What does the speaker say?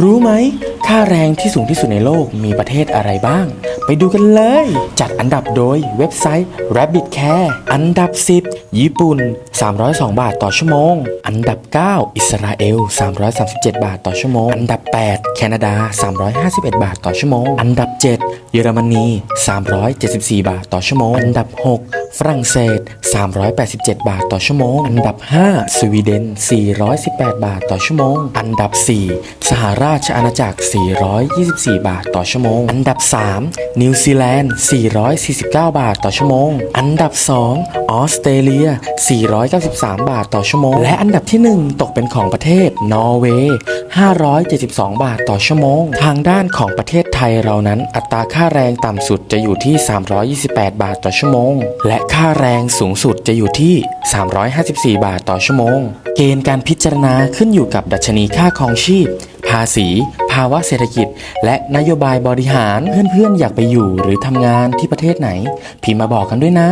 รู้ไหม ค่าแรงที่สูงที่สุดในโลกมีประเทศอะไรบ้าง ไปดูกันเลย จัดอันดับโดยเว็บไซต์ Rabbit Care อันดับ 10 ญี่ปุ่น 302 บาทต่อชั่วโมง อันดับ 9 อิสราเอล 337 บาทต่อชั่วโมง อันดับ 8 แคนาดา 351 บาทต่อชั่วโมง อันดับ 7 เยอรมนี 374 บาทต่อชั่วโมง อันดับ 6 ฝรั่งเศส 387 บาทต่อชั่วโมง อันดับ 5 สวีเดน 418 บาทต่อชั่วโมง อันดับ 4 สหราชอาณาจักร 424 บาทต่อชั่วโมง อันดับ 3 นิวซีแลนด์ 449 บาทต่อชั่วโมง อันดับ 2 ออสเตรเลีย 493 บาทต่อชั่วโมง และอันดับที่ 1 ตกเป็นของประเทศนอร์เวย์ 572 บาทต่อชั่วโมง ทางด้านของประเทศไทยเรานั้นอัตราค่าแรงต่ำสุดจะอยู่ที่ 328 บาทต่อชั่วโมง และค่าแรงสูงสุดจะอยู่ที่ 354 บาทต่อชั่วโมง เกณฑ์การพิจารณาขึ้นอยู่กับดัชนีค่าครองชีพ ภาษี ภาวะเศรษฐกิจ และนโยบายบริหารเพื่อนๆ อยากไปอยู่หรือทำงานที่ประเทศไหน พิมพ์มาบอกกันด้วยนะ